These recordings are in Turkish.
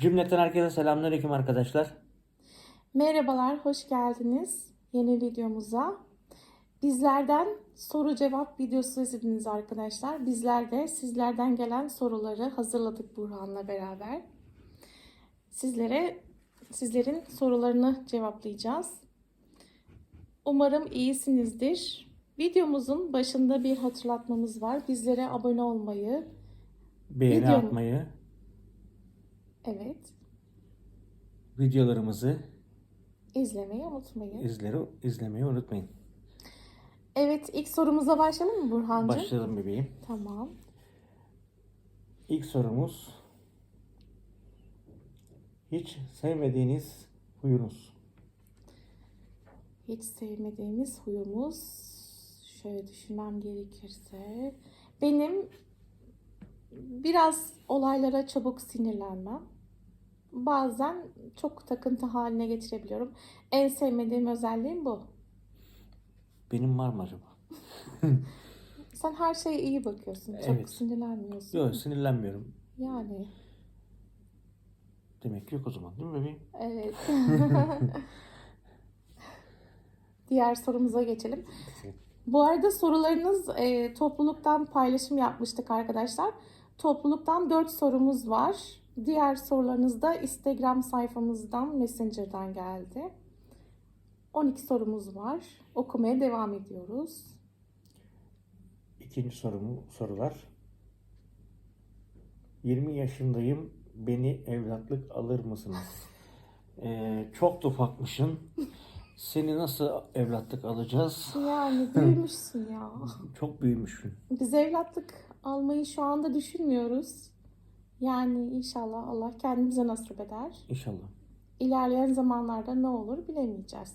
Cümleten herkese selamünaleyküm arkadaşlar. Merhabalar, hoş geldiniz yeni videomuza. Bizlerden soru cevap videosu izlediniz arkadaşlar. Bizler de sizlerden gelen soruları hazırladık Burhan'la beraber. Sizlere sizlerin sorularını cevaplayacağız. Umarım iyisinizdir. Videomuzun başında bir hatırlatmamız var. Bizlere abone olmayı, Beğeni Video mu? atmayı, evet, videolarımızı izlemeyi unutmayın. izleri izlemeyi unutmayın. Evet, ilk sorumuza başlayalım mı Burhancığım? Başlayalım bebeğim. Tamam. İlk sorumuz hiç sevmediğiniz huyunuz. Hiç sevmediğimiz huyumuz şöyle düşünmem gerekirse benim biraz olaylara çabuk sinirlenmem. Bazen çok takıntı haline getirebiliyorum. En sevmediğim özelliğim bu. Benim var mı acaba? Sen her şeye iyi bakıyorsun. Çok Evet. sinirlenmiyorsun. Yok sinirlenmiyorum. Yani Demek ki yok o zaman değil mi bebeğim? evet. Diğer sorumuza geçelim. Bu arada sorularınız e, topluluktan paylaşım yapmıştık arkadaşlar. Topluluktan 4 sorumuz var. Diğer sorularınız da Instagram sayfamızdan, Messenger'dan geldi. 12 sorumuz var. Okumaya devam ediyoruz. İkinci sorumu sorular. 20 yaşındayım. Beni evlatlık alır mısınız? Ee, çok ufakmışsın. Seni nasıl evlatlık alacağız? Yani büyümüşsün ya. Çok büyümüşsün. Biz evlatlık almayı şu anda düşünmüyoruz. Yani inşallah Allah kendimize nasip eder. İnşallah. İlerleyen zamanlarda ne olur bilemeyeceğiz.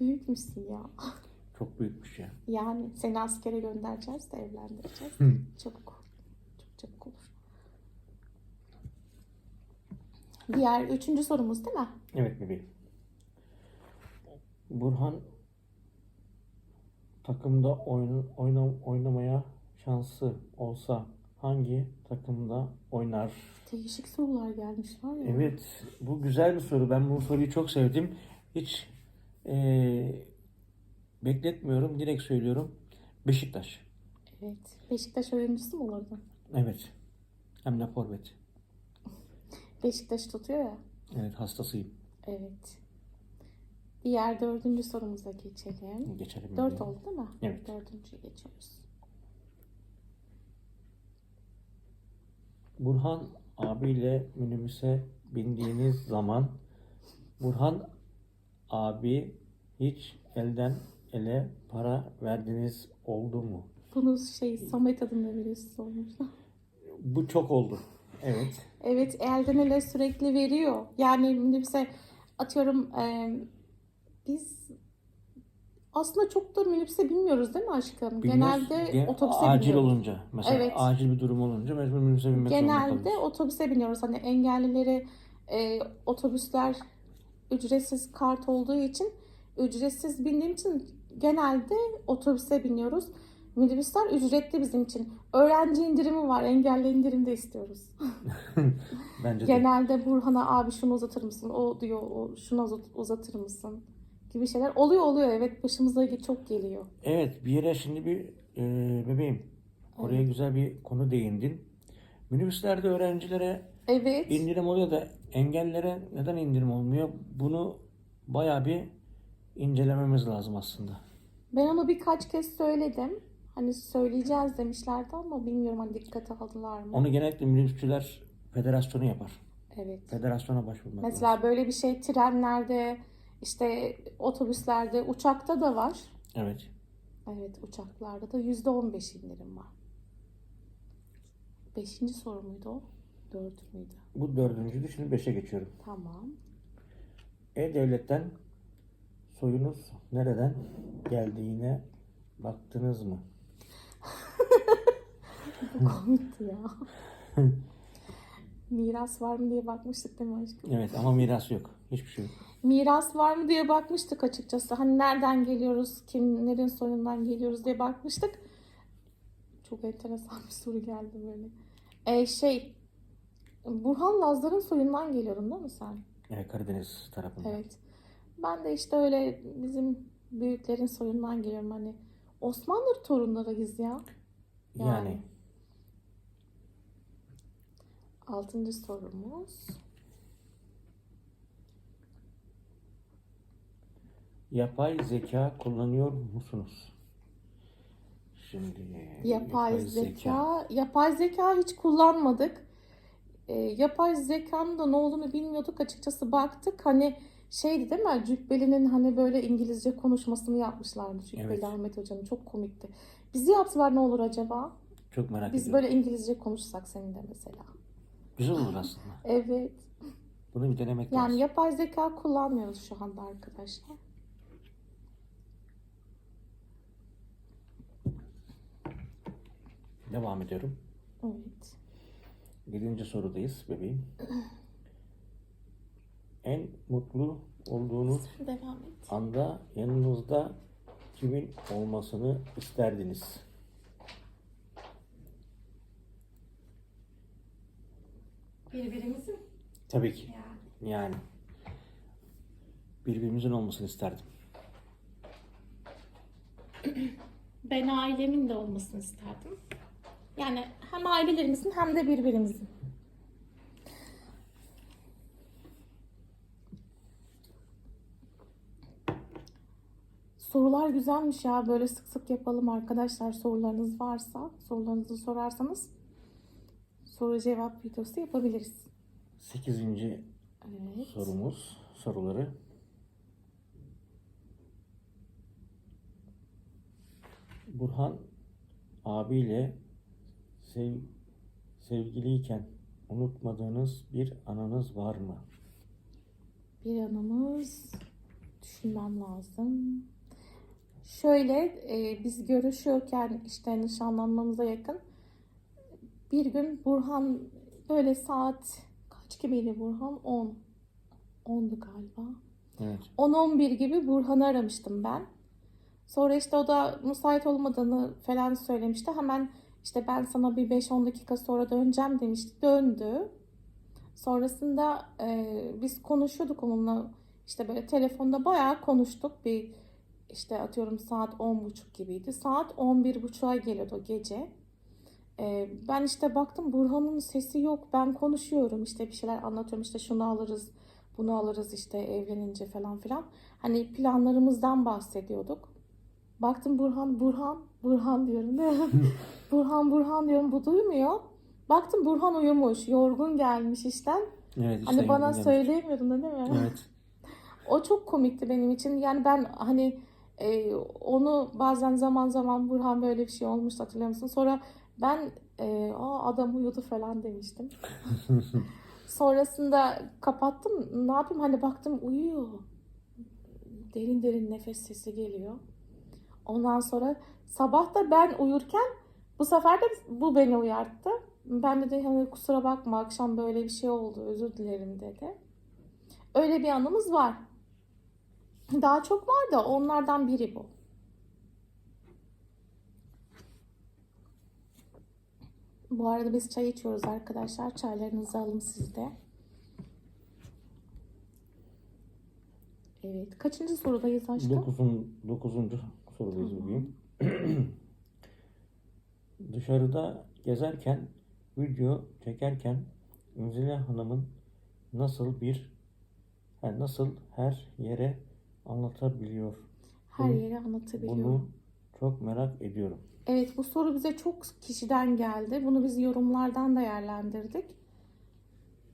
Büyükmüşsün ya. Çok büyükmüş ya. Yani seni askere göndereceğiz de evlendireceğiz. Çabuk. Çok çabuk olur. Diğer üçüncü sorumuz değil mi? Evet bebeğim. Burhan takımda oyun, oyna, oynamaya şansı olsa hangi takımda oynar? Değişik sorular gelmiş var ya. Evet, bu güzel bir soru. Ben bu soruyu çok sevdim. Hiç eee, bekletmiyorum, direkt söylüyorum. Beşiktaş. Evet. Beşiktaş oyuncusu mu olurdu? Evet. Hem de forvet. Beşiktaş tutuyor ya. Evet, hastasıyım. Evet. Diğer dördüncü sorumuza geçelim. Geçelim. Dört oldu değil mi? Evet. Dördüncüye geçiyoruz. Burhan abiyle minibüse bindiğiniz zaman Burhan abi hiç elden ele para verdiniz oldu mu? Bunu şey Samet adında birisi sormuş. Bu çok oldu. Evet. Evet elden ele sürekli veriyor. Yani minibüse atıyorum e, biz aslında çok da minibüse binmiyoruz değil mi aşkım? Bilmiyoruz. Genelde Gen- otobüse acil biniyoruz. olunca mesela Evet. acil bir durum olunca mecbur minibüse binmek zorunda Genelde kalıyoruz. otobüse biniyoruz. Hani engellileri e, otobüsler ücretsiz kart olduğu için ücretsiz bindiğim için genelde otobüse biniyoruz. Minibüsler ücretli bizim için. Öğrenci indirimi var. Engelli indirim de istiyoruz. Bence de. Genelde Burhan'a abi şunu uzatır mısın? O diyor o şunu uzat- uzatır mısın? Gibi şeyler oluyor oluyor. Evet başımıza çok geliyor. Evet bir yere şimdi bir e, bebeğim oraya güzel bir konu değindin. Minibüslerde öğrencilere Evet. indirim oluyor da engellere neden indirim olmuyor? Bunu bayağı bir incelememiz lazım aslında. Ben onu birkaç kez söyledim. Hani söyleyeceğiz demişlerdi ama bilmiyorum hani dikkate aldılar mı? Onu genellikle minibüsçüler federasyonu yapar. Evet. Federasyona başvurmak lazım. Mesela böyle bir şey trenlerde, işte otobüslerde, uçakta da var. Evet. Evet uçaklarda da yüzde on beş indirim var. Beşinci soru muydu o? Dört müydü? Bu dördüncüydü. Şimdi beşe geçiyorum. Tamam. E-Devlet'ten soyunuz nereden geldiğine baktınız mı? Komikti ya. Miras var mı diye bakmıştık değil mi aşkım? Evet ama miras yok. Hiçbir şey yok. Miras var mı diye bakmıştık açıkçası. Hani nereden geliyoruz, kimlerin soyundan geliyoruz diye bakmıştık. Çok enteresan bir soru geldi böyle. Ee, şey, Burhan Lazların soyundan geliyorsun değil mi sen? Yani Karadeniz tarafında. Evet. Ben de işte öyle bizim büyüklerin soyundan geliyorum hani. Osmanlı torunlarıyız ya. Yani, Yani. Altıncı sorumuz. yapay zeka kullanıyor musunuz? Şimdi Yapay, zeka. Yapay zeka hiç kullanmadık. Ee, yapay zekanın da ne olduğunu bilmiyorduk. Açıkçası baktık. Hani şeydi değil mi? Cübbeli'nin hani böyle İngilizce konuşmasını yapmışlardı. Cübbeli Evet. Ahmet Hoca'nın. Çok komikti. Bizi yapsalar ne olur acaba? Çok merak Biz ediyorum. böyle İngilizce konuşsak seninle mesela. Güzel olur aslında. Evet. Bunu bir denemek Yani lazım. yapay zeka kullanmıyoruz şu anda arkadaşlar. Devam ediyorum. Evet. Yedinci sorudayız bebeğim. En mutlu olduğunuz Devam et. anda yanınızda kimin olmasını isterdiniz? Birbirimizin Tabii ki. yani. Yani birbirimizin olmasını isterdim. Ben ailemin de olmasını isterdim. Yani hem ailelerimizin hem de birbirimizin. Sorular güzelmiş ya. Böyle sık sık yapalım arkadaşlar. Sorularınız varsa, sorularınızı sorarsanız soru cevap videosu yapabiliriz. Sekizinci Evet. sorumuz, soruları. Burhan abiyle sev, sevgiliyken unutmadığınız bir anınız var mı? Bir anımız düşünmem lazım. Şöyle e, biz görüşüyorken işte nişanlanmamıza yakın bir gün Burhan böyle saat kaç gibiydi Burhan? 10. 10'du galiba. Evet. 10-11 gibi Burhan'ı aramıştım ben. Sonra işte o da müsait olmadığını falan söylemişti. Hemen işte ben sana bir 5-10 dakika sonra döneceğim demişti. Döndü. Sonrasında e, biz konuşuyorduk onunla. İşte böyle telefonda bayağı konuştuk. Bir işte atıyorum saat 10.30 gibiydi. Saat 11.30'a geliyordu gece. E, ben işte baktım Burhan'ın sesi yok. Ben konuşuyorum işte bir şeyler anlatıyorum. İşte şunu alırız, bunu alırız işte evlenince falan filan. Hani planlarımızdan bahsediyorduk. Baktım Burhan, Burhan, Burhan diyorum? Burhan, Burhan diyorum. Bu duymuyor. Baktım Burhan uyumuş, yorgun gelmiş işten. Evet. Hani işte bana yanımda. söyleyemiyordun da değil mi? Evet. O çok komikti benim için. Yani ben hani e, onu bazen zaman zaman Burhan böyle bir şey olmuş hatırlıyor musun? Sonra ben e, Aa, adam uyudu falan demiştim. Sonrasında kapattım. Ne yapayım hani baktım uyuyor. Derin derin nefes sesi geliyor. Ondan sonra sabah da ben uyurken bu sefer de bu beni uyarttı. Ben de, hani kusura bakma akşam böyle bir şey oldu özür dilerim dedi. Öyle bir anımız var. Daha çok var da onlardan biri bu. Bu arada biz çay içiyoruz arkadaşlar. Çaylarınızı alın siz de. Evet. Kaçıncı sorudayız aşkım? Dokuzun, dokuzuncu sorudayız bugün. Dışarıda gezerken, video çekerken Zile Hanım'ın nasıl bir, ha, nasıl her yere anlatabiliyor? Her Bunu- yeri anlatabiliyor. Bunu çok merak ediyorum. Evet bu soru bize çok kişiden geldi. Bunu biz yorumlardan değerlendirdik.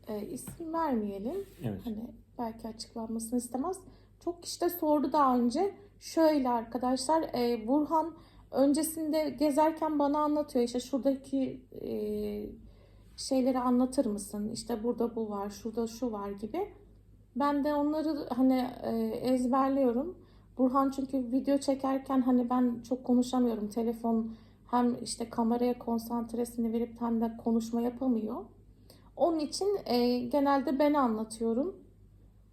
Ee, isim vermeyelim. Evet. Hani belki açıklanmasını istemez. Çok kişi de sordu daha önce. Şöyle arkadaşlar e, Burhan öncesinde gezerken bana anlatıyor. İşte şuradaki e, şeyleri anlatır mısın? İşte burada bu var, şurada şu var gibi. Ben de onları hani e, ezberliyorum. Burhan çünkü video çekerken hani ben çok konuşamıyorum. Telefon hem işte kameraya konsantresini verip hem de konuşma yapamıyor. Onun için e, genelde ben anlatıyorum.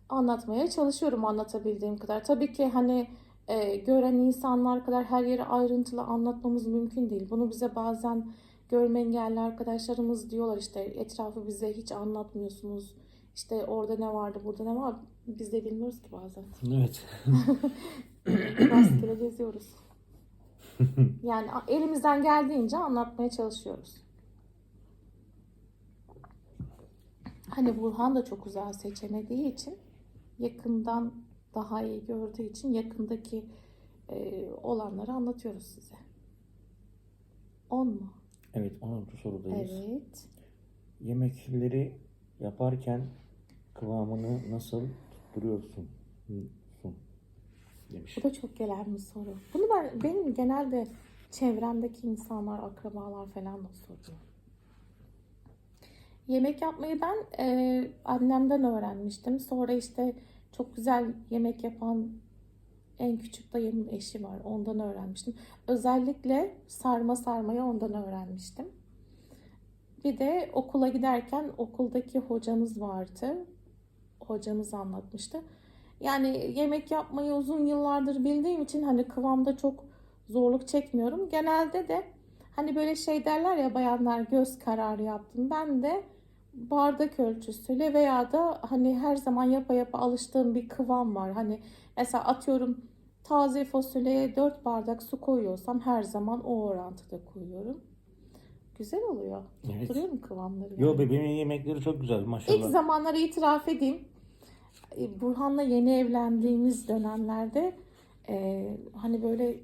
Anlatmaya çalışıyorum anlatabildiğim kadar. Tabii ki hani e, gören insanlar kadar her yeri ayrıntılı anlatmamız mümkün değil. Bunu bize bazen görme engelli arkadaşlarımız diyorlar işte etrafı bize hiç anlatmıyorsunuz. İşte orada ne vardı, burada ne var? Biz de bilmiyoruz ki bazen. Evet. Rastgele geziyoruz. Yani elimizden geldiğince anlatmaya çalışıyoruz. Hani Burhan da çok uzağa seçemediği için yakından daha iyi gördüğü için yakındaki e, olanları anlatıyoruz size. 10 mu? Evet 10. sorudayız. Evet. Yemekleri yaparken kıvamını nasıl tutturuyorsun? Sun demiş. Bu da çok gelen bir soru. Bunu ben benim genelde çevremdeki insanlar, akrabalar falan da soruyor. Yemek yapmayı ben e, annemden öğrenmiştim. Sonra işte çok güzel yemek yapan en küçük dayımın eşi var. Ondan öğrenmiştim. Özellikle sarma sarmayı ondan öğrenmiştim. Bir de okula giderken okuldaki hocamız vardı. Hocamız anlatmıştı. Yani yemek yapmayı uzun yıllardır bildiğim için hani kıvamda çok zorluk çekmiyorum. Genelde de hani böyle şey derler ya bayanlar göz kararı yaptım. Ben de bardak ölçüsüyle veya da hani her zaman yapa yapa alıştığım bir kıvam var. Hani mesela atıyorum taze fasulyeye 4 bardak su koyuyorsam her zaman o orantıda koyuyorum. Güzel oluyor. Evet. Duruyor mu kıvamları? Yo bebeğimin yemekleri çok güzel maşallah. İlk zamanları itiraf edeyim. E, Burhan'la yeni evlendiğimiz dönemlerde e, hani böyle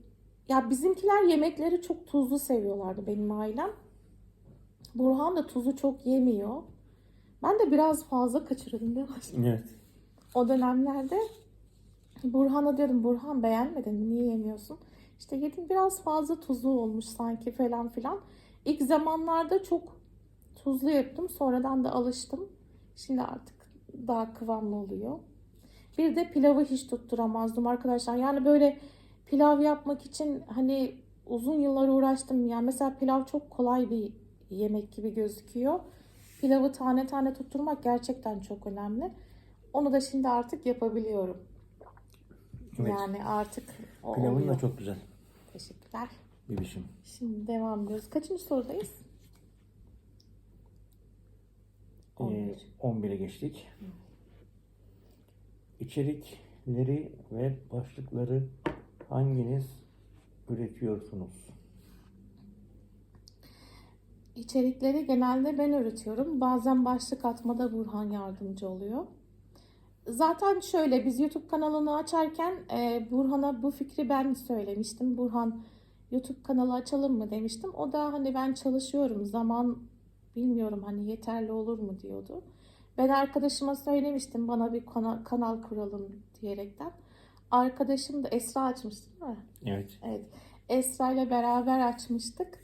ya bizimkiler yemekleri çok tuzlu seviyorlardı benim ailem. Burhan da tuzu çok yemiyor. Ben de biraz fazla kaçırıyordum değil mi? Evet. O dönemlerde Burhan'a diyordum Burhan beğenmedin mi? Niye yemiyorsun? İşte yedim biraz fazla tuzlu olmuş sanki falan filan. İlk zamanlarda çok tuzlu yaptım. Sonradan da alıştım. Şimdi artık daha kıvamlı oluyor. Bir de pilavı hiç tutturamazdım arkadaşlar. Yani böyle pilav yapmak için hani uzun yıllar uğraştım. Yani mesela pilav çok kolay bir yemek gibi gözüküyor. Pilavı tane tane tutturmak gerçekten çok önemli. Onu da şimdi artık yapabiliyorum. Evet. Yani artık o Pilavın oluyor. da çok güzel Teşekkürler. bebişim. Şimdi devam ediyoruz. Kaçıncı sorudayız? Ee, 11. 11'e geçtik. İçerikleri ve başlıkları hanginiz üretiyorsunuz? İçerikleri genelde ben üretiyorum. Bazen başlık atmada Burhan yardımcı oluyor. Zaten şöyle biz YouTube kanalını açarken e, Burhan'a bu fikri ben söylemiştim. Burhan YouTube kanalı açalım mı demiştim. O da hani ben çalışıyorum zaman bilmiyorum hani yeterli olur mu diyordu. Ben arkadaşıma söylemiştim bana bir kana- kanal kuralım diyerekten. Arkadaşım da Esra açmıştı değil mi? Evet. Evet. Esra ile beraber açmıştık.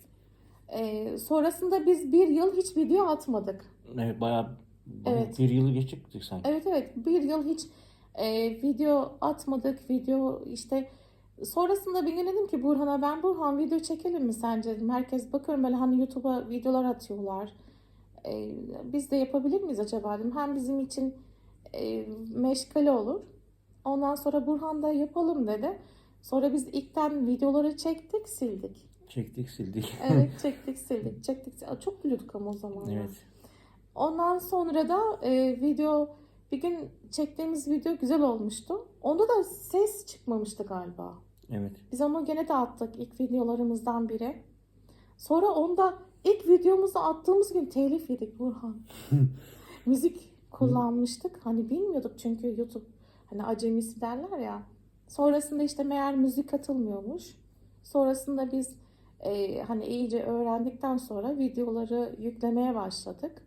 Ee, sonrasında biz bir yıl hiç video atmadık. Evet bayağı Evet. bir yılı geçtik sanki. Evet evet bir yıl hiç e, video atmadık. Video işte sonrasında bir gün dedim ki Burhan'a ben Burhan video çekelim mi sence dedim. Herkes bakıyorum böyle hani YouTube'a videolar atıyorlar. E, biz de yapabilir miyiz acaba dedim. Hem bizim için e, meşgale olur. Ondan sonra Burhan da yapalım dedi. Sonra biz ilkten videoları çektik sildik. Çektik sildik. Evet çektik sildik çektik sildik. Çok gülüyorduk ama o zaman. evet. Ondan sonra da e, video bir gün çektiğimiz video güzel olmuştu. Onda da ses çıkmamıştı galiba. Evet. Biz onu gene de attık ilk videolarımızdan biri. Sonra onda ilk videomuzu attığımız gün telif yedik Burhan. Müzik kullanmıştık. Hani bilmiyorduk çünkü YouTube hani acemisi derler ya. Sonrasında işte meğer müzik atılmıyormuş. Sonrasında biz e, hani iyice öğrendikten sonra videoları yüklemeye başladık.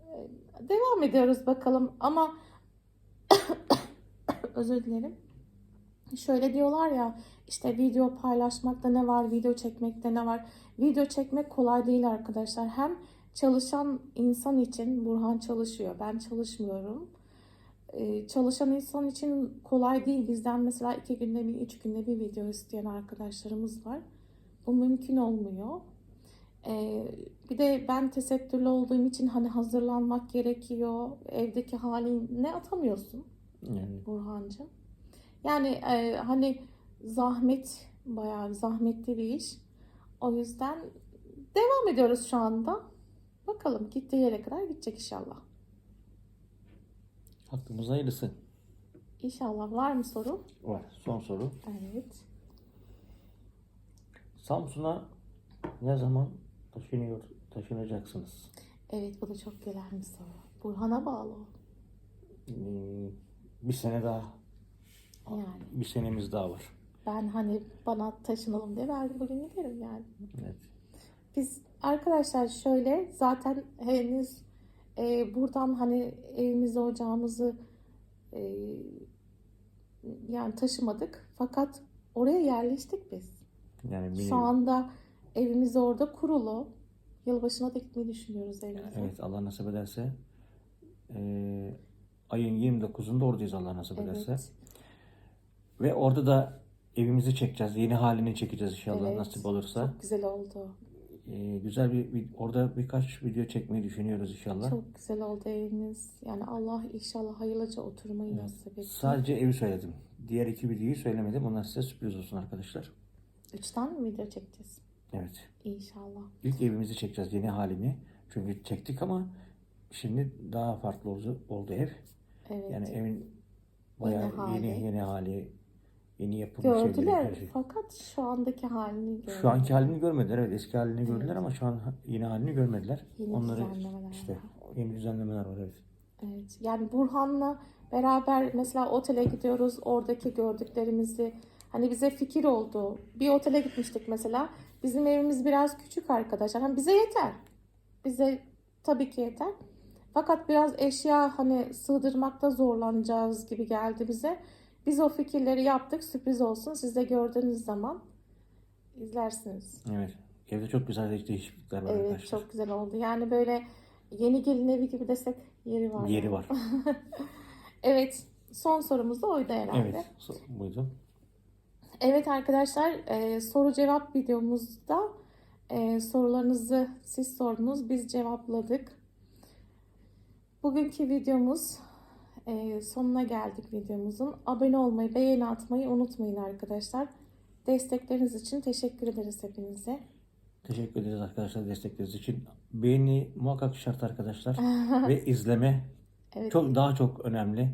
E, devam ediyoruz bakalım ama özür dilerim. Şöyle diyorlar ya işte video paylaşmakta ne var, video çekmekte ne var. Video çekmek kolay değil arkadaşlar. Hem çalışan insan için Burhan çalışıyor, ben çalışmıyorum. Ee, çalışan insan için kolay değil. Bizden mesela iki günde bir, üç günde bir video isteyen arkadaşlarımız var. Bu mümkün olmuyor. Ee, bir de ben tesettürlü olduğum için hani hazırlanmak gerekiyor. Evdeki halin ne atamıyorsun Yani Burhancığım. Yani e, hani zahmet bayağı zahmetli bir iş. O yüzden Devam ediyoruz şu anda. Bakalım gittiği yere kadar gidecek inşallah. Hakkımız hayırlısı. İnşallah var mı soru? Var. Son soru. Evet. Samsun'a ne zaman taşınıyor, taşınacaksınız? Evet bu da çok gelen bir soru. Burhan'a bağlı. Hmm, Bir sene daha, Yani bir senemiz daha var. ben hani bana taşınalım diye verdim bugün giderim yani. Evet. Biz arkadaşlar şöyle zaten henüz e, buradan hani evimizi ocağımızı e, yani taşımadık fakat oraya yerleştik biz. Yani bir Şu anda evimiz orada kurulu. Yılbaşına da gitmeyi düşünüyoruz evimize. Evet Allah nasip ederse eee, ayın 29'unda oradayız Allah nasip ederse. Evet. Ve orada da evimizi çekeceğiz. Yeni halini çekeceğiz inşallah Evet. nasip olursa. Çok güzel oldu. Eee, güzel bir, bir- orada birkaç video çekmeyi düşünüyoruz inşallah. Çok güzel oldu evimiz. Yani Allah inşallah hayırlıca oturmayı nasip etsin. Sadece evi söyledim. Diğer iki videoyu söylemedim. Onlar size sürpriz olsun arkadaşlar. Üçten mi video çekeceğiz? Evet. İnşallah. İlk evimizi çekeceğiz yeni halini. Çünkü çektik ama şimdi daha farklı oldu, oldu ev. Evet. Yani evin bayağı Yeni hali. yeni yeni hali, yeni yapılmış Gördüler şey. fakat şu andaki halini gördüler. Şu anki halini görmediler. Evet eski halini gördüler ama şu an yeni halini görmediler. Yeni Onları düzenlemeler işte var. yeni düzenlemeler var evet. Evet. Yani Burhan'la beraber mesela otele gidiyoruz. Oradaki gördüklerimizi hani bize fikir oldu. Bir otele gitmiştik mesela. Bizim evimiz biraz küçük arkadaşlar. Hani bize yeter. Bize tabii ki yeter. Fakat biraz eşya hani sığdırmakta zorlanacağız gibi geldi bize. Biz o fikirleri yaptık. Sürpriz olsun. Siz de gördüğünüz zaman izlersiniz. Evet. Evde çok güzel de- değişiklikler var Evet arkadaşlar. çok güzel oldu. Yani böyle yeni gelin evi gibi desek yeri var. Yeri yani. var. Evet, son sorumuz da oydu herhalde. Evet. Buydu. Evet arkadaşlar, e, soru cevap videomuzda e, sorularınızı siz sordunuz, biz cevapladık. Bugünkü videomuz e, sonuna geldik videomuzun. Abone olmayı, beğeni atmayı unutmayın arkadaşlar. Destekleriniz için teşekkür ederiz hepinize. Teşekkür ederiz arkadaşlar destekleriniz için. Beğeni muhakkak şart arkadaşlar. Ve izleme Evet. çok daha çok önemli.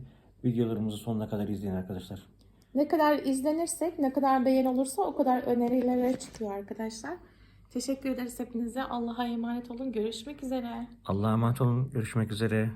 Videolarımızı sonuna kadar izleyin arkadaşlar. Ne kadar izlenirsek, ne kadar beğen olursa o kadar önerilere çıkıyor arkadaşlar. Teşekkür ederiz hepinize. Allah'a emanet olun. Görüşmek üzere. Allah'a emanet olun. Görüşmek üzere.